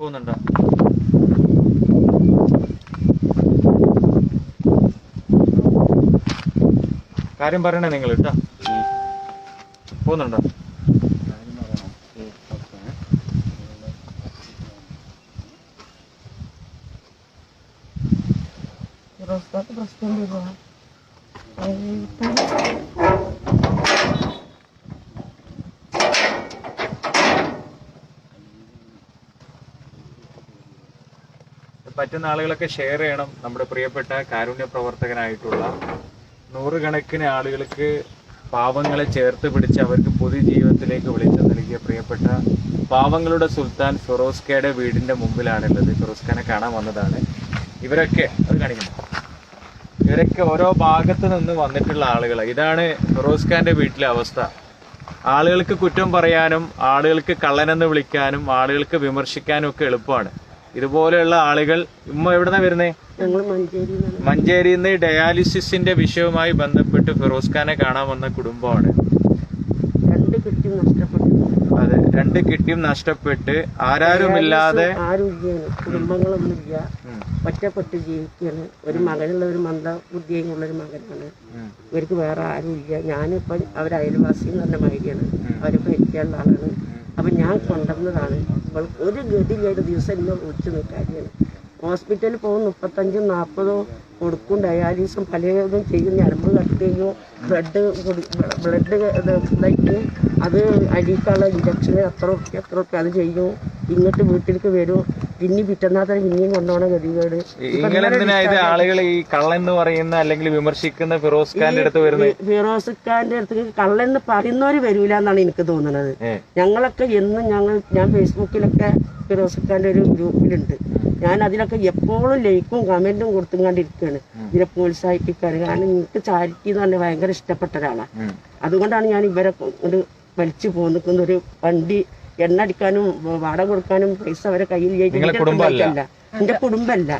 പോകുന്നുണ്ടോ. കാര്യം പറയണേ നിങ്ങൾ കേട്ടോ. പോകുന്നുണ്ടോ? ഫിറോസ്കാർക്ക് പ്രശ്നം വരുവാ. പറ്റുന്ന ആളുകളൊക്കെ ഷെയർ ചെയ്യണം. നമ്മുടെ പ്രിയപ്പെട്ട കാരുണ്യ പ്രവർത്തകനായിട്ടുള്ള നൂറുകണക്കിന് ആളുകൾക്ക് പാവങ്ങളെ ചേർത്ത് പിടിച്ച് അവർക്ക് പൊതുജീവിതത്തിലേക്ക് വിളിച്ചു നൽകിയ പ്രിയപ്പെട്ട പാവങ്ങളുടെ സുൽത്താൻ ഫിറോസ്കയുടെ വീടിന്റെ മുമ്പിലാണുള്ളത്. ഫിറോസ് ഖാനെ കാണാൻ വന്നതാണ്. ഇവരൊക്കെ അത് കാണിക്കുന്നു. ഇവരൊക്കെ ഓരോ ഭാഗത്ത് നിന്ന് വന്നിട്ടുള്ള ആളുകൾ ഇതാണ് ഫിറോസ് ഖാന്റെ വീട്ടിലെ അവസ്ഥ. ആളുകൾക്ക് കുറ്റം പറയാനും ആളുകൾക്ക് കള്ളനെന്ന് വിളിക്കാനും ആളുകൾക്ക് വിമർശിക്കാനും ഒക്കെ എളുപ്പമാണ്. ഇതുപോലെയുള്ള ആളുകൾ ഉമ്മ എവിടുന്ന വരുന്നേ? മഞ്ചേരിയിൽ നിന്ന് ഡയാലിസിസിന്റെ വിഷയവുമായി ബന്ധപ്പെട്ട് ഫിറോസ് ഖാനെ കാണാൻ വന്ന കുടുംബമാണ്. അതെ രണ്ട് കിട്ടിയും നഷ്ടപ്പെട്ട് ആരാരുമില്ലാതെ കുടുംബങ്ങളൊന്നുമില്ല. ഒറ്റപ്പെട്ട് ജീവിക്കുകയാണ്. ഒരു മകനുള്ള ഒരു മന്ദ ബുദ്ധിയുള്ള ഒരു മകനാണ്. ഇവർക്ക് വേറെ ആരും ഇല്ല ഞാനിപ്പം അവർ അയൽവാസി എന്ന് പറഞ്ഞ മാതിരിയാണ്. അവരൊക്കെ എത്തിയുള്ള ആളാണ്. അപ്പം ഞാൻ കൊണ്ടുവന്നതാണ്. ഇവൾക്ക് ഒരു ഗതികേട് ദിവസം എന്നെ വിളിച്ചു നിൽക്കാതെയാണ് ഹോസ്പിറ്റലിൽ പോകും മുപ്പത്തഞ്ചും നാൽപ്പതോ കൊടുക്കും ഡയാലിസും പലതും ചെയ്യും ഞരമ്പ് കട്ട് ചെയ്യും ബ്ലഡ് ബ്ലഡ് ഇതായിട്ട് അത് അടിക്കാനുള്ള ഇഞ്ചക്ഷൻ എത്ര റുപ്യ എത്ര റുപ്യ അത് ചെയ്യും. ഇങ്ങോട്ട് വീട്ടിലേക്ക് വരും. പിന്നെ പിറ്റന്നാത്തന്നെ പിന്നെയും കൊണ്ടുപോകണ ഗതികേട്. ഇങ്ങനെ ആളുകൾ ഈ കള്ളെന്ന് പറയുന്ന അല്ലെങ്കിൽ വിമർശിക്കുന്ന ഫിറോസ് ഖാന്റെ അടുത്ത് വരുന്നത്? ഫിറോസ് ഖാന്റെ അടുത്ത് കള്ളെന്ന് പറയുന്നവര് വരൂല എന്നാണ് എനിക്ക് തോന്നുന്നത്. ഞങ്ങളൊക്കെ എന്നും ഞങ്ങൾ ഞാൻ ഫേസ്ബുക്കിലൊക്കെ ഫിറോസ് ഖാന്റെ ഒരു ഗ്രൂപ്പിലുണ്ട്. ഞാൻ അതിലൊക്കെ എപ്പോഴും ലൈക്കും കമന്റും കൊടുത്തും കണ്ടിരിക്കുകയാണ് ഇതിനെ പ്രോത്സാഹിപ്പിക്കാൻ കാരണം എനിക്ക് ചാരിറ്റി എന്ന് പറഞ്ഞാൽ ഭയങ്കര ഇഷ്ടപ്പെട്ട ഒരാളാണ് അതുകൊണ്ടാണ് ഞാൻ ഇവരെ കൊണ്ട് വലിച്ചു പോന്നിക്കുന്ന ഒരു വണ്ടി എണ്ണ അടിക്കാനും വാടക കൊടുക്കാനും പൈസ അവരെ കയ്യിൽ കുടുംബമല്ല? എന്റെ കുടുംബമല്ല.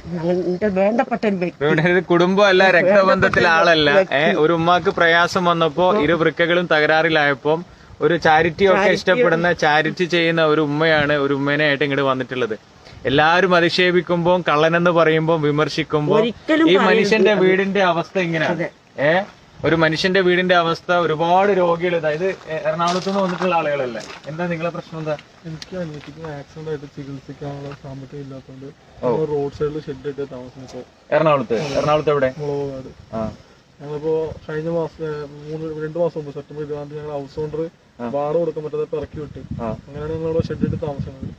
എന്റെ വേണ്ടപ്പെട്ട ഒരു വ്യക്തി. കുടുംബമല്ല രക്തബന്ധത്തിൽ ആളല്ല. ഒരു ഉമ്മാക്ക് പ്രയാസം വന്നപ്പോ ഇരു വൃക്കകളും തകരാറിലായപ്പോ ഒരു ചാരിറ്റി ഒക്കെ ഇഷ്ടപ്പെടുന്ന ചാരിറ്റി ചെയ്യുന്ന ഒരു ഉമ്മയാണ് ഒരു ഉമ്മേനായിട്ട് ഇങ്ങോട്ട് വന്നിട്ടുള്ളത്. എല്ലാരും അധിക്ഷേപിക്കുമ്പോ കള്ളനെന്ന് പറയുമ്പോൾ വിമർശിക്കുമ്പോൾ ഈ മനുഷ്യന്റെ വീടിന്റെ അവസ്ഥ ഇങ്ങനെയാണ് ഏ? ഒരു മനുഷ്യന്റെ വീടിന്റെ അവസ്ഥ ഒരുപാട് രോഗികൾ അതായത് എറണാകുളത്ത് നിന്ന് വന്നിട്ടുള്ള ആളുകളല്ലേ? എന്താ നിങ്ങളെ പ്രശ്നം എന്താ? എനിക്ക് അനിയത്തിക്ക് ആക്സിഡന്റ് ആയിട്ട് ചികിത്സിക്കാനുള്ള സാമ്പത്തികം ഇല്ലാത്തതുകൊണ്ട് റോഡ് സൈഡിൽ ഷെഡ് ഇട്ട് താമസിച്ചപ്പോ. എറണാകുളത്ത്? എറണാകുളത്ത് എവിടെ? മുളകാട് ഞങ്ങളിപ്പോ കഴിഞ്ഞ മാസം മൂന്ന് രണ്ട് മാസം മുമ്പ് സെപ്റ്റംബർ ഇരുപതാം തീയതി ഞങ്ങൾ ഹൗസ് ഓണർ വാടക കൊടുക്കാൻ പറ്റാതെ ഇറക്കി വിട്ട്. അങ്ങനെയാണ് ഞങ്ങൾ ഷെഡ് ഇട്ട് താമസിക്കുന്നത്.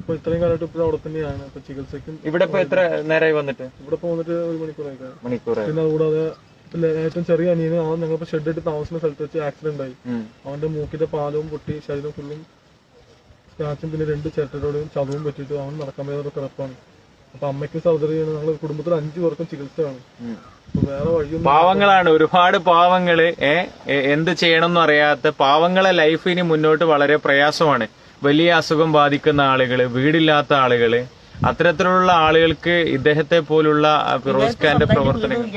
ഇപ്പൊ ഇത്രയും കാലമായിട്ട് ഇപ്പോഴും അവിടെ തന്നെയാണ്. ഇപ്പൊ ചികിത്സയ്ക്കും ഇവിടെ ഇപ്പൊ എത്ര നേരമായി വന്നിട്ട്? ഇവിടെ ഇപ്പൊ വന്നിട്ട് ഒരു മണിക്കൂറായി മണിക്കൂർ പിന്നെ അതുകൂടാതെ ഏറ്റവും ചെറിയ അനിയന് അവൻ ഞങ്ങളിപ്പോ ഷെഡ് ഇട്ട് താമസിക്കുന്ന സ്ഥലത്ത് വെച്ച് ആക്സിഡന്റ് ആയി. അവന്റെ മൂക്കിന്റെ പാലവും പൊട്ടി ശരീരം ഫുള്ളും സ്ക്രാച്ചും പിന്നെ രണ്ട് ചിരട്ടയോടും ചതവും പറ്റിയിട്ട് അവൻ നടക്കാൻ പറ്റാത്ത കിടപ്പാണ്. അപ്പൊ അമ്മയ്ക്ക് സർജറി ചെയ്യണം ഞങ്ങൾ കുടുംബത്തിൽ അഞ്ചു പേർക്കും ചികിത്സയാണ്. പാവങ്ങളാണ്. ഒരുപാട് പാവങ്ങൾ എന്ത് ചെയ്യണം ചെയ്യണമെന്ന് അറിയാത്ത പാവങ്ങളെ ലൈഫ് ഇനി മുന്നോട്ട് വളരെ പ്രയാസമാണ്. വലിയ അസുഖം ബാധിക്കുന്ന ആളുകൾ വീടില്ലാത്ത ആളുകൾ അത്തരത്തിലുള്ള ആളുകൾക്ക് ഇദ്ദേഹത്തെ പോലുള്ള ഫിറോസ് ഖാന്റെ പ്രവർത്തനങ്ങൾ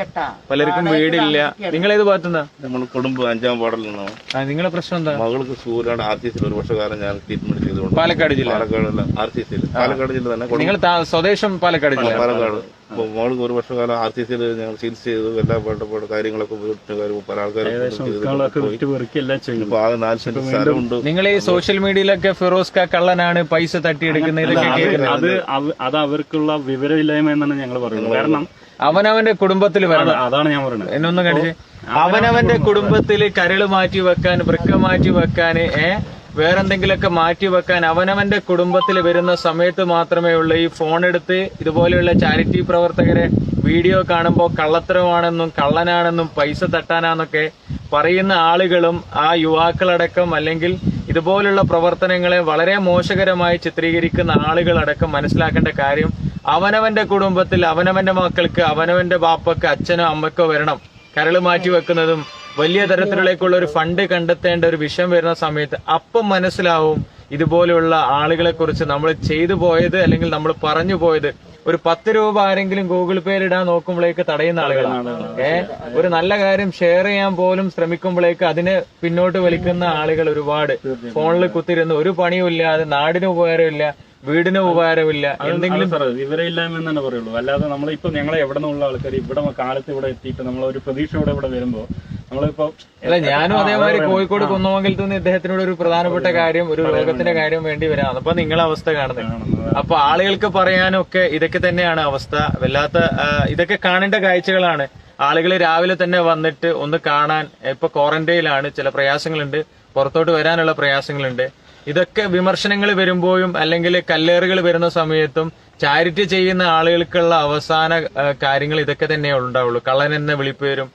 പലർക്കും വീടില്ല. നിങ്ങൾ ഏത് ഭാഗത്തുനിന്നാ നമ്മൾ കുടുംബം അഞ്ചാം വാർഡിൽ നിന്നാണ്. നിങ്ങളെ പ്രശ്നം എന്താ? മകൾക്ക് സൂര്യാണ് ആർ സി സിയിൽ ഒരു വർഷക്കാലം ഞാൻ ട്രീറ്റ്മെന്റ് ചെയ്തുകൊണ്ട്. പാലക്കാട് ജില്ല. പാലക്കാട് ആർ സി സിയിൽ പാലക്കാട് ജില്ല തന്നെ നിങ്ങൾ സ്വദേശം പാലക്കാട് ജില്ല. പാലക്കാട്. അപ്പൊ മോൾക്ക് ഒരു വർഷക്കാലം ആർ സി സിയിൽ ഞങ്ങൾ ചികിത്സ ചെയ്തു എല്ലാ വേണ്ടപ്പെട്ട കാര്യങ്ങളൊക്കെ പല ആൾക്കാരും നിങ്ങൾ ഈ സോഷ്യൽ മീഡിയയിലൊക്കെ ഫിറോസ് കള്ളനാണ് പൈസ തട്ടിയെടുക്കുന്ന ഇതൊക്കെ കേൾക്കുന്നത് അത് അത് അവർക്കുള്ള വിവരമില്ലായ്മ എന്നാണ് ഞങ്ങൾ പറയുന്നത്. കാരണം അവനവന്റെ കുടുംബത്തിൽ വരണം. അതാണ് ഞാൻ പറയുന്നത്. എന്നൊന്നും കടിച്ച് അവനവന്റെ കുടുംബത്തിൽ കരൾ മാറ്റി വെക്കാൻ വൃക്ക മാറ്റി വെക്കാൻ ഏ? വേറെന്തെങ്കിലുമൊക്കെ മാറ്റി വെക്കാൻ അവനവന്റെ കുടുംബത്തിൽ വരുന്ന സമയത്ത് മാത്രമേ ഉള്ളൂ ഈ ഫോൺ എടുത്ത് ഇതുപോലെയുള്ള ചാരിറ്റി പ്രവർത്തകരെ വീഡിയോ കാണുമ്പോൾ കള്ളത്തരമാണെന്നും കള്ളനാണെന്നും പൈസ തട്ടാനാന്നൊക്കെ പറയുന്ന ആളുകളും ആ യുവാക്കളടക്കം അല്ലെങ്കിൽ ഇതുപോലുള്ള പ്രവർത്തനങ്ങളെ വളരെ മോശകരമായി ചിത്രീകരിക്കുന്ന ആളുകളടക്കം മനസ്സിലാക്കേണ്ട കാര്യം അവനവന്റെ കുടുംബത്തിൽ അവനവന്റെ മക്കൾക്ക് അവനവന്റെ ബാപ്പക്ക് അച്ഛനോ അമ്മക്കോ വരണം. കരൾ മാറ്റി വെക്കുന്നതും വലിയ തരത്തിലേക്കുള്ള ഒരു ഫണ്ട് കണ്ടെത്തേണ്ട ഒരു വിഷയം വരുന്ന സമയത്ത് അപ്പം മനസ്സിലാവും ഇതുപോലെയുള്ള ആളുകളെ കുറിച്ച് നമ്മൾ ചെയ്തു പോയത് അല്ലെങ്കിൽ നമ്മൾ പറഞ്ഞു പോയത്. ഒരു പത്ത് രൂപ ആരെങ്കിലും ഗൂഗിൾ പേയിൽ ഇടാൻ നോക്കുമ്പോഴേക്ക് തടയുന്ന ആളുകളാണ് ഏ? ഒരു നല്ല കാര്യം ഷെയർ ചെയ്യാൻ പോലും ശ്രമിക്കുമ്പോഴേക്ക് അതിനെ പിന്നോട്ട് വലിക്കുന്ന ആളുകൾ ഒരുപാട്. ഫോണിൽ കുത്തിരുന്ന് ഒരു പണിയും ഇല്ലാതെ നാടിന് ഉപകാരമില്ല വീടിന് ഉപകാരമില്ല എന്തെങ്കിലും വിവരമില്ലായ്മ എന്ന് തന്നെ പറയുള്ളൂ. അല്ലാതെ നമ്മൾ നമ്മളിപ്പോ ഞങ്ങളെ എവിടെ നിന്നുള്ള ആൾക്കാർ ഇവിടെ കാലത്ത് ഇവിടെ എത്തിയിട്ട് നമ്മൾ ഒരു പ്രതീക്ഷയോടെ ഇവിടെ വരുമ്പോ നമ്മളിപ്പോ അല്ല ഞാനും അതേമാതിരി കോഴിക്കോട് കുന്നമംഗലത്ത് നിന്ന് ഇദ്ദേഹത്തിനോട് ഒരു പ്രധാനപ്പെട്ട കാര്യം ഒരു രോഗത്തിന്റെ കാര്യം വേണ്ടി വരാം. അപ്പൊ നിങ്ങളെ അവസ്ഥ കാണുന്നത്. അപ്പൊ ആളുകൾക്ക് പറയാനൊക്കെ ഇതൊക്കെ തന്നെയാണ് അവസ്ഥ. വല്ലാത്ത ഇതൊക്കെ കാണേണ്ട കാഴ്ചകളാണ്. ആളുകൾ രാവിലെ തന്നെ വന്നിട്ട് ഒന്ന് കാണാൻ ഇപ്പൊ ക്വാറന്റൈനിലാണ്. ചില പ്രയാസങ്ങളുണ്ട്. പുറത്തോട്ട് വരാനുള്ള പ്രയാസങ്ങളുണ്ട്. ഇതൊക്കെ വിമർശനങ്ങൾ വരുമ്പോഴും അല്ലെങ്കിൽ കല്ലേറുകൾ വരുന്ന സമയത്തും ചാരിറ്റി ചെയ്യുന്ന ആളുകൾക്കുള്ള അവസാന കാര്യങ്ങൾ ഇതൊക്കെ തന്നെ ഉണ്ടാവുള്ളൂ. കള്ളൻ എന്ന വിളിപ്പേരും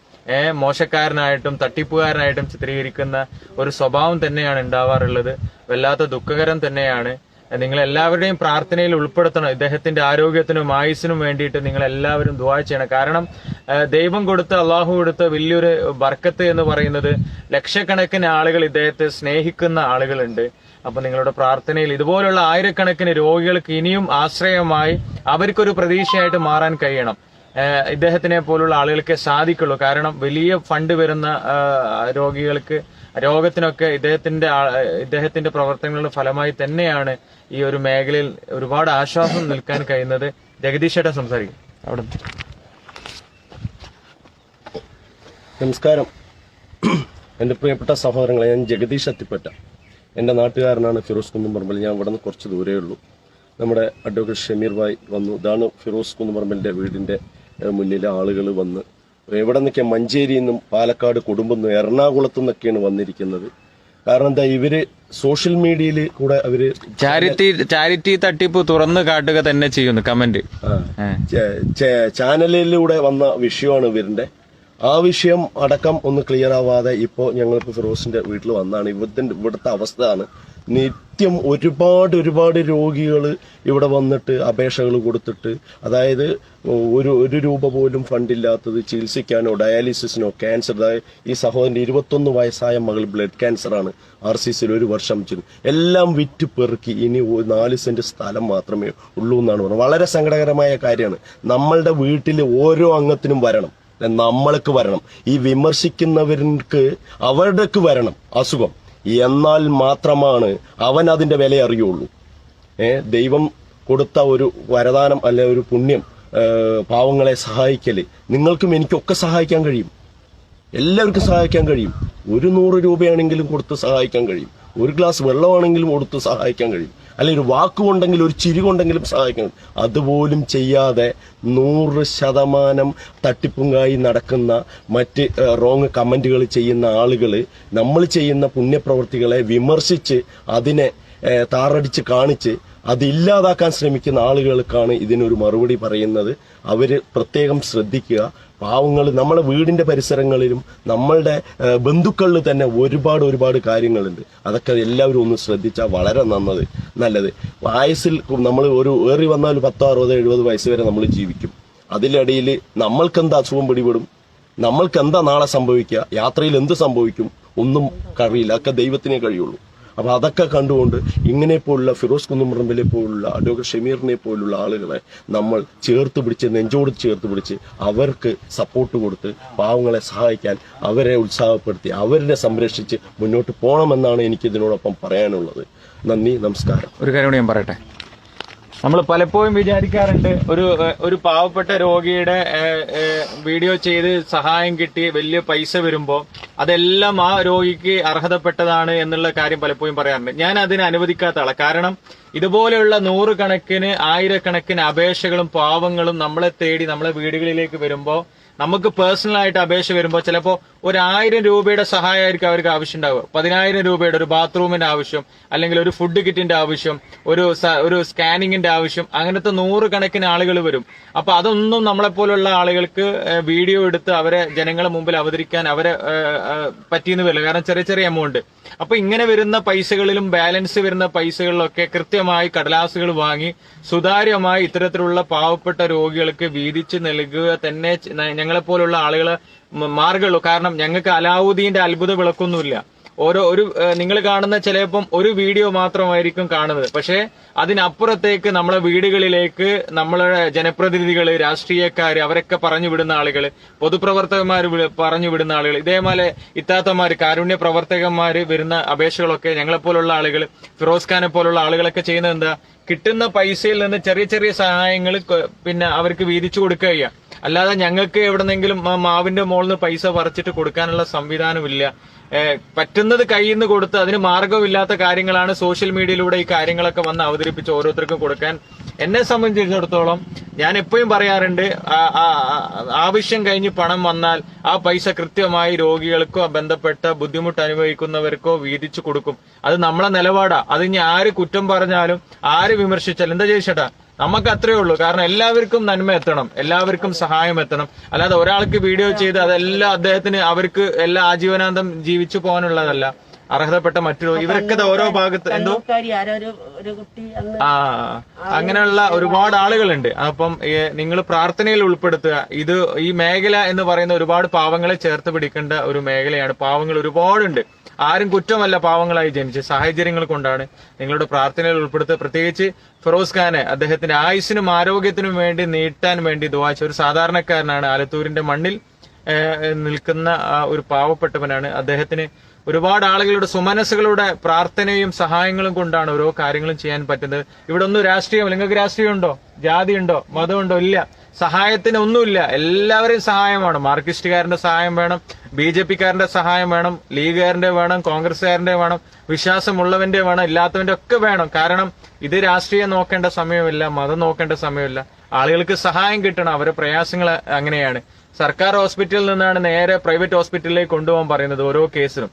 മോശക്കാരനായിട്ടും തട്ടിപ്പുകാരനായിട്ടും ചിത്രീകരിക്കുന്ന ഒരു സ്വഭാവം തന്നെയാണ് ഉണ്ടാവാറുള്ളത്. വല്ലാത്ത ദുഃഖകരം തന്നെയാണ്. നിങ്ങൾ എല്ലാവരുടെയും പ്രാർത്ഥനയിൽ ഉൾപ്പെടുത്തണം. ഇദ്ദേഹത്തിന്റെ ആരോഗ്യത്തിനും ആയുസിനും വേണ്ടിയിട്ട് നിങ്ങൾ എല്ലാവരും ദുവാ ചെയ്യണം. കാരണം ദൈവം കൊടുത്ത അള്ളാഹു കൊടുത്ത വലിയൊരു ബർക്കത്ത് എന്ന് പറയുന്നത് ലക്ഷക്കണക്കിന് ആളുകൾ ഇദ്ദേഹത്തെ സ്നേഹിക്കുന്ന ആളുകളുണ്ട്. അപ്പൊ നിങ്ങളുടെ പ്രാർത്ഥനയിൽ ഇതുപോലുള്ള ആയിരക്കണക്കിന് രോഗികൾക്ക് ഇനിയും ആശ്രയമായി അവർക്കൊരു പ്രതീക്ഷയായിട്ട് മാറാൻ കഴിയണം. ഇദ്ദേഹത്തിനെ പോലുള്ള ആളുകൾക്ക് സാധിക്കുള്ളൂ. കാരണം വലിയ ഫണ്ട് വരുന്ന രോഗികൾക്ക് രോഗത്തിനൊക്കെ ഇദ്ദേഹത്തിന്റെ ഇദ്ദേഹത്തിന്റെ പ്രവർത്തനങ്ങളുടെ ഫലമായി തന്നെയാണ് ഈ ഒരു മേഖലയിൽ ഒരുപാട് ആശ്വാസം നിൽക്കാൻ കഴിയുന്നത്. ജഗദീഷ് ചേട്ടൻ സംസാരിക്കും. അവിടെ നമസ്കാരം. എന്റെ പ്രിയപ്പെട്ട സഹോദരങ്ങളെ ഞാൻ ജഗദീഷ് അത്തിപ്പറ്റ. എന്റെ നാട്ടുകാരനാണ് ഫിറോസ് കുന്നുംപറമ്പൽ ഞാൻ ഇവിടെ നിന്ന് കുറച്ച് ദൂരേ ഉള്ളൂ. നമ്മുടെ അഡ്വക്കേറ്റ് ഷമീർ ഭായ് വന്നു. ഇതാണ് ഫിറോസ് കുന്നുംപറമ്പലിന്റെ വീടിന്റെ ഏഹ്, മുന്നിലെ ആളുകൾ വന്ന്. എവിടെ നിന്നൊക്കെ മഞ്ചേരിയിൽ നിന്നും പാലക്കാട് കുടുംബം എറണാകുളത്തു നിന്നൊക്കെയാണ് വന്നിരിക്കുന്നത്. കാരണം എന്താ ഇവർ സോഷ്യൽ മീഡിയയിൽ കൂടെ അവർ ചാരിറ്റി ചാരിറ്റി തട്ടിപ്പ് തുറന്നു കാട്ടുക തന്നെ ചെയ്യുന്നു കമന്റ്. ചാനലിലൂടെ വന്ന വിഷയമാണ് ഇവരിന്റെ. ആ വിഷയം അടക്കം ഒന്ന് ക്ലിയർ ആവാതെ ഇപ്പോ ഞങ്ങൾക്ക് ഫിറോസിന്റെ വീട്ടിൽ വന്നാണ്. ഇവിടുത്തെ ഇവിടുത്തെ അവസ്ഥയാണ്. നിത്യം ഒരുപാട് ഒരുപാട് രോഗികൾ ഇവിടെ വന്നിട്ട് അപേക്ഷകൾ കൊടുത്തിട്ട് അതായത് ഒരു ഒരു രൂപ പോലും ഫണ്ടില്ലാത്തത് ചികിത്സിക്കാനോ ഡയാലിസിസിനോ ക്യാൻസർ ഈ സഹോദരന്റെ ഇരുപത്തൊന്ന് വയസ്സായ മകൾ ബ്ലഡ് ക്യാൻസറാണ് ആർ സി സിയിൽ ഒരു വർഷം ചെന്ന് എല്ലാം വിറ്റ് പെറുക്കി ഇനി നാല് സെന്റ് സ്ഥലം മാത്രമേ ഉള്ളൂ എന്നാണ് പറഞ്ഞത്. വളരെ സങ്കടകരമായ കാര്യമാണ്. നമ്മളുടെ വീട്ടിൽ ഓരോ അംഗത്തിനും വരണം. നമ്മൾക്ക് വരണം. ഈ വിമർശിക്കുന്നവർക്ക് അവരുടെക്ക് വരണം. അസുഖം. എന്നാൽ മാത്രമാണ് അവൻ അതിന്റെ വില അറിയുള്ളൂ. ഏ ദൈവം കൊടുത്ത ഒരു വരദാനം അല്ലെ ഒരു പുണ്യം പാവങ്ങളെ സഹായിക്കൽ നിങ്ങൾക്കും എനിക്കൊക്കെ സഹായിക്കാൻ കഴിയും. എല്ലാവർക്കും സഹായിക്കാൻ കഴിയും. ഒരു നൂറ് രൂപയാണെങ്കിലും കൊടുത്ത് സഹായിക്കാൻ കഴിയും. ഒരു ഗ്ലാസ് വെള്ളമാണെങ്കിലും കൊടുത്ത് സഹായിക്കാൻ കഴിയും. അല്ലെങ്കിൽ ഒരു വാക്കുകൊണ്ടെങ്കിലും ഒരു ചിരി കൊണ്ടെങ്കിലും സഹായിക്കണം. അതുപോലും ചെയ്യാതെ നൂറ് ശതമാനം തട്ടിപ്പുങ്കായി നടക്കുന്ന മറ്റ് റോങ് കമന്റുകൾ ചെയ്യുന്ന ആളുകൾ നമ്മൾ ചെയ്യുന്ന പുണ്യപ്രവർത്തികളെ വിമർശിച്ച് അതിനെ താറടിച്ച് കാണിച്ച് അതില്ലാതാക്കാൻ ശ്രമിക്കുന്ന ആളുകൾക്കാണ് ഇതിനൊരു മറുപടി പറയുന്നത്. അവർ പ്രത്യേകം ശ്രദ്ധിക്കുക. പാവങ്ങൾ നമ്മളെ വീടിന്റെ പരിസരങ്ങളിലും നമ്മളുടെ ബന്ധുക്കളിൽ തന്നെ ഒരുപാട് ഒരുപാട് കാര്യങ്ങളുണ്ട്. അതൊക്കെ എല്ലാവരും ഒന്ന് ശ്രദ്ധിച്ചാൽ വളരെ നന്നത് നല്ലത്. വയസ്സിൽ നമ്മൾ ഒരു ഏറി വന്നാൽ പത്തോ അറുപതോ എഴുപത് വയസ്സ് വരെ നമ്മൾ ജീവിക്കും. അതിനിടയിൽ നമ്മൾക്കെന്താ അസുഖം പിടിപെടും? നമ്മൾക്ക് എന്താ നാളെ സംഭവിക്കുക? യാത്രയിൽ എന്ത് സംഭവിക്കും? ഒന്നും കഴിയില്ല അതൊക്കെ ദൈവത്തിനേ കഴിയുള്ളൂ. അപ്പൊ അതൊക്കെ കണ്ടുകൊണ്ട് ഇങ്ങനെ പോലുള്ള ഫിറോസ് കുന്നുമ്പറമ്പിലെ പോലുള്ള അഡ്വക്കേറ്റ് ഷമീറിനെ പോലുള്ള ആളുകളെ നമ്മൾ ചേർത്ത് പിടിച്ച് നെഞ്ചോട് ചേർത്ത് പിടിച്ച് അവർക്ക് സപ്പോർട്ട് കൊടുത്ത് പാവങ്ങളെ സഹായിക്കാൻ അവരെ ഉത്സാഹപ്പെടുത്തി അവരെ സംരക്ഷിച്ച് മുന്നോട്ട് പോകണമെന്നാണ് എനിക്ക് ഇതിനോടൊപ്പം പറയാനുള്ളത്. നന്ദി നമസ്കാരം. ഒരു കാര്യം ഞാൻ പറയട്ടെ. നമ്മൾ പലപ്പോഴും വിചാരിക്കാറുണ്ട് ഒരു ഒരു പാവപ്പെട്ട രോഗിയുടെ വീഡിയോ ചെയ്ത് സഹായം കിട്ടി വലിയ പൈസ വരുമ്പോൾ അതെല്ലാം ആ രോഗിക്ക് അർഹതപ്പെട്ടതാണ് എന്നുള്ള കാര്യം പലപ്പോഴും പറയാറുണ്ട്. ഞാൻ അതിന് അനുവദിക്കാത്ത ആളാണ് കാരണം ഇതുപോലെയുള്ള നൂറുകണക്കിന് ആയിരക്കണക്കിന് അപേക്ഷകളും പാവങ്ങളും നമ്മളെ തേടി നമ്മളെ വീടുകളിലേക്ക് വരുമ്പോൾ നമുക്ക് പേഴ്സണലായിട്ട് അപേക്ഷ വരുമ്പോൾ ചിലപ്പോൾ ഒരു രൂപയുടെ സഹായമായിരിക്കും അവർക്ക് ആവശ്യം ഉണ്ടാവുക പതിനായിരം രൂപയുടെ ഒരു ബാത്റൂമിന്റെ ആവശ്യം അല്ലെങ്കിൽ ഒരു ഫുഡ് കിറ്റിന്റെ ആവശ്യം ഒരു ഒരു സ്കാനിങ്ങിന്റെ ആവശ്യം അങ്ങനത്തെ നൂറുകണക്കിന് ആളുകൾ വരും. അപ്പൊ അതൊന്നും നമ്മളെപ്പോലുള്ള ആളുകൾക്ക് വീഡിയോ എടുത്ത് അവരെ ജനങ്ങളെ മുമ്പിൽ അവതരിക്കാൻ അവരെ പറ്റിയെന്ന് വരില്ല. കാരണം ചെറിയ ചെറിയ എമൗണ്ട് അപ്പൊ ഇങ്ങനെ വരുന്ന പൈസകളിലും ബാലൻസ് വരുന്ന പൈസകളിലൊക്കെ കൃത്യമായി കടലാസുകൾ വാങ്ങി സുതാര്യമായി ഇത്തരത്തിലുള്ള പാവപ്പെട്ട രോഗികൾക്ക് വീതിച്ച് നൽകുക തന്നെ ഞങ്ങളെപ്പോലുള്ള ആളുകളെ മാർഗമുള്ളൂ. കാരണം ഞങ്ങൾക്ക് അലാവുദ്ദീന്റെ അത്ഭുത വിളക്കൊന്നുമില്ല. ഓരോ ഒരു നിങ്ങൾ കാണുന്ന ചിലപ്പം ഒരു വീഡിയോ മാത്രമായിരിക്കും കാണുന്നത്. പക്ഷേ അതിനപ്പുറത്തേക്ക് നമ്മളെ വീടുകളിലേക്ക് നമ്മളെ ജനപ്രതിനിധികൾ രാഷ്ട്രീയക്കാർ അവരൊക്കെ പറഞ്ഞു വിടുന്ന ആളുകൾ പൊതുപ്രവർത്തകന്മാർ പറഞ്ഞു വിടുന്ന ആളുകൾ ഇതേപോലെ ഇത്താത്തമാർ കാരുണ്യ പ്രവർത്തകന്മാർ വരുന്ന അപേക്ഷകളൊക്കെ ഞങ്ങളെപ്പോലുള്ള ആളുകൾ ഫിറോസ് ഖാനെ പോലുള്ള ആളുകളൊക്കെ ചെയ്യുന്നത് എന്താ? കിട്ടുന്ന പൈസയിൽ നിന്ന് ചെറിയ ചെറിയ സഹായങ്ങൾ പിന്നെ അവർക്ക് വീതിച്ചു കൊടുക്കുക. അല്ലാതെ ഞങ്ങൾക്ക് എവിടെന്നെങ്കിലും മാവിന്റെ മുകളിൽ നിന്ന് പൈസ പറിച്ചിട്ട് കൊടുക്കാനുള്ള സംവിധാനമില്ല. പറ്റുന്നത് കയ്യിൽ നിന്ന് കൊടുത്ത് അതിന് മാർഗമില്ലാത്ത കാര്യങ്ങളാണ് സോഷ്യൽ മീഡിയയിലൂടെ ഈ കാര്യങ്ങളൊക്കെ വന്ന് അവതരിപ്പിച്ച് ഓരോരുത്തർക്കും കൊടുക്കാൻ. എന്നെ സംബന്ധിച്ചിടത്തോളം ഞാൻ എപ്പോഴും പറയാറുണ്ട് ആവശ്യം കഴിഞ്ഞ് പണം വന്നാൽ ആ പൈസ കൃത്യമായി രോഗികൾക്കോ ബന്ധപ്പെട്ട ബുദ്ധിമുട്ട് അനുഭവിക്കുന്നവർക്കോ വീതിച്ചു കൊടുക്കും. അത് നമ്മളെ നിലപാടാ. അത് ഇനി ആര് കുറ്റം പറഞ്ഞാലും ആര് വിമർശിച്ചാലും. എന്താ ചോദിച്ചേട്ടാ നമുക്ക് അത്രേ ഉള്ളൂ. കാരണം എല്ലാവർക്കും നന്മ എത്തണം. എല്ലാവർക്കും സഹായം എത്തണം. അല്ലാതെ ഒരാൾക്ക് വീഡിയോ ചെയ്ത് അതെല്ലാം അദ്ദേഹത്തിന് അവർക്ക് എല്ലാ ആജീവനാന്തം ജീവിച്ചു പോകാനുള്ളതല്ല. അർഹതപ്പെട്ട മറ്റൊരു ഇവരൊക്കെ ഓരോ ഭാഗത്ത് എന്തോ? ആ അങ്ങനെയുള്ള ഒരുപാട് ആളുകളുണ്ട്. അപ്പം നിങ്ങൾ പ്രാർത്ഥനയിൽ ഉൾപ്പെടുത്തുക. ഇത് ഈ മേഖല എന്ന് പറയുന്ന ഒരുപാട് പാവങ്ങളെ ചേർത്ത് പിടിക്കേണ്ട ഒരു മേഖലയാണ്. പാവങ്ങൾ ഒരുപാടുണ്ട്. ആരും കുറ്റമല്ല പാവങ്ങളായി ജനിച്ച്. സാഹചര്യങ്ങൾ കൊണ്ടാണ് നിങ്ങളുടെ പ്രാർത്ഥനയിൽ ഉൾപ്പെടുത്തുക. പ്രത്യേകിച്ച് ഫിറോസ് ഖാനെ അദ്ദേഹത്തിന്റെ ആയുസിനും ആരോഗ്യത്തിനും വേണ്ടി നീട്ടാൻ വേണ്ടി ദുവാച്ച ഒരു സാധാരണക്കാരനാണ് ആലത്തൂരിന്റെ മണ്ണിൽ. നിൽക്കുന്ന ഒരു പാവപ്പെട്ടവനാണ്. അദ്ദേഹത്തിന് ഒരുപാട് ആളുകളുടെ സുമനസ്സുകളുടെ പ്രാർത്ഥനയും സഹായങ്ങളും കൊണ്ടാണ് ഓരോ കാര്യങ്ങളും ചെയ്യാൻ പറ്റുന്നത്. ഇവിടെ ഒന്നും രാഷ്ട്രീയം നിങ്ങൾക്ക് ജാതി ഉണ്ടോ? മതമുണ്ടോ ഇല്ല. സഹായത്തിന് ഒന്നുമില്ല. എല്ലാവരെയും സഹായമാണ് മാർക്സിസ്റ്റുകാരന്റെ സഹായം വേണം ബി ജെ പിക്കാരന്റെ സഹായം വേണം ലീഗുകാരന്റെ വേണം കോൺഗ്രസ്സുകാരന്റെ വേണം വിശ്വാസമുള്ളവന്റെ വേണം ഇല്ലാത്തവന്റെ ഒക്കെ വേണം. കാരണം ഇത് രാഷ്ട്രീയം നോക്കേണ്ട സമയമില്ല മതം നോക്കേണ്ട സമയമില്ല. ആളുകൾക്ക് സഹായം കിട്ടണം. അവരെ പ്രയാസങ്ങൾ അങ്ങനെയാണ്. സർക്കാർ ഹോസ്പിറ്റലിൽ നിന്നാണ് നേരെ പ്രൈവറ്റ് ഹോസ്പിറ്റലിലേക്ക് കൊണ്ടുപോകാൻ പറയുന്നത് ഓരോ കേസിനും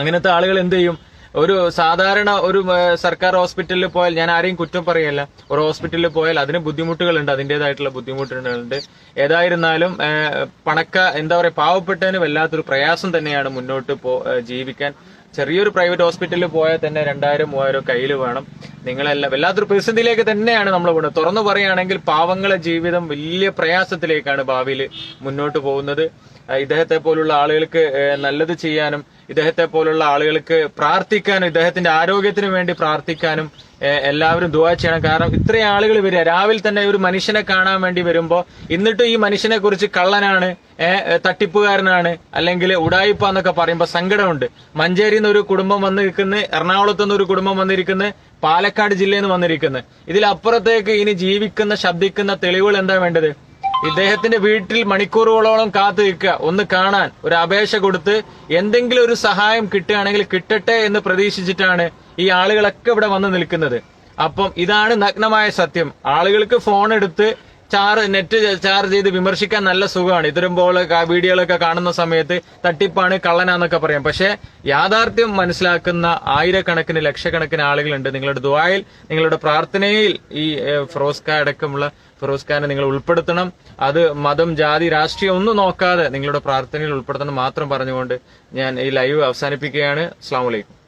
അങ്ങനത്തെ ആളുകൾ എന്ത് ചെയ്യും? ഒരു സാധാരണ ഒരു സർക്കാർ ഹോസ്പിറ്റലിൽ പോയാൽ ഞാൻ ആരെയും കുറ്റം പറയല്ല. ഒരു ഹോസ്പിറ്റലിൽ പോയാൽ അതിന് ബുദ്ധിമുട്ടുകളുണ്ട്. അതിന്റെതായിട്ടുള്ള ബുദ്ധിമുട്ടുകളുണ്ട്. ഏതായിരുന്നാലും പണക്ക എന്താ പറയുക പാവപ്പെട്ടതിന് വല്ലാത്തൊരു പ്രയാസം തന്നെയാണ് മുന്നോട്ട് പോ ജീവിക്കാൻ. ചെറിയൊരു പ്രൈവറ്റ് ഹോസ്പിറ്റലിൽ പോയാൽ തന്നെ രണ്ടായിരം മൂവായിരം കയ്യിൽ വേണം. നിങ്ങളെല്ലാം വല്ലാത്തൊരു പ്രതിസന്ധിയിലേക്ക് തന്നെയാണ് നമ്മൾ പോകുന്നത് തുറന്നു പറയുകയാണെങ്കിൽ പാവങ്ങളെ ജീവിതം വലിയ പ്രയാസത്തിലേക്കാണ് ഭാവിയിൽ മുന്നോട്ട് പോകുന്നത്. ഇദ്ദേഹത്തെ പോലുള്ള ആളുകൾക്ക് നല്ലത് ചെയ്യാനും ഇദ്ദേഹത്തെ പോലുള്ള ആളുകൾക്ക് പ്രാർത്ഥിക്കാനും ഇദ്ദേഹത്തിന്റെ ആരോഗ്യത്തിന് വേണ്ടി പ്രാർത്ഥിക്കാനും എല്ലാവരും ദുവാ ചെയ്യണം. കാരണം ഇത്രയും ആളുകൾ വരിക. രാവിലെ തന്നെ ഒരു മനുഷ്യനെ കാണാൻ വേണ്ടി വരുമ്പോ എന്നിട്ട് ഈ മനുഷ്യനെ കുറിച്ച് കള്ളനാണ് തട്ടിപ്പുകാരനാണ് അല്ലെങ്കിൽ ഉടായിപ്പ എന്നൊക്കെ പറയുമ്പോ സങ്കടമുണ്ട്. മഞ്ചേരിയിൽ നിന്ന് ഒരു കുടുംബം വന്നിരിക്കുന്നു എറണാകുളത്ത് നിന്ന് ഒരു കുടുംബം വന്നിരിക്കുന്നു പാലക്കാട് ജില്ലയിൽ നിന്ന് വന്നിരിക്കുന്നു. ഇതിലപ്പുറത്തേക്ക് ഇനി ജീവിക്കുന്ന ശബ്ദിക്കുന്ന തെളിവുകൾ എന്താ വേണ്ടത്? ഇദ്ദേഹത്തിന്റെ വീട്ടിൽ മണിക്കൂറുകളോളം കാത്തു നിൽക്കുക. ഒന്ന് കാണാൻ ഒരു അപേക്ഷ കൊടുത്ത് എന്തെങ്കിലും ഒരു സഹായം കിട്ടുകയാണെങ്കിൽ കിട്ടട്ടെ എന്ന് പ്രതീക്ഷിച്ചിട്ടാണ് ഈ ആളുകളൊക്കെ ഇവിടെ വന്ന് നിൽക്കുന്നത്. അപ്പം ഇതാണ് നഗ്നമായ സത്യം. ആളുകൾക്ക് ഫോൺ എടുത്ത് ചാർജ് നെറ്റ് ചാർജ് ചെയ്ത് വിമർശിക്കാൻ നല്ല സുഖമാണ്. ഇത്തരം പോലെ വീഡിയോകളൊക്കെ കാണുന്ന സമയത്ത് തട്ടിപ്പാണ് കള്ളനാന്നൊക്കെ പറയാം. പക്ഷേ യാഥാർത്ഥ്യം മനസ്സിലാക്കുന്ന ആയിരക്കണക്കിന് ലക്ഷക്കണക്കിന് ആളുകളുണ്ട്. നിങ്ങളുടെ ദുബായിൽ നിങ്ങളുടെ പ്രാർത്ഥനയിൽ ഈ ഫ്രോസ്ക അടക്കമുള്ള ഫിറോസ് ഖാനെ നിങ്ങൾ ഉൾപ്പെടുത്തണം. അത് മതം ജാതി രാഷ്ട്രീയം ഒന്നും നോക്കാതെ നിങ്ങളുടെ പ്രാർത്ഥനയിൽ ഉൾപ്പെടുത്തണം മാത്രം പറഞ്ഞുകൊണ്ട് ഞാൻ ഈ ലൈവ് അവസാനിപ്പിക്കുകയാണ്. അസ്സാം വലൈക്കും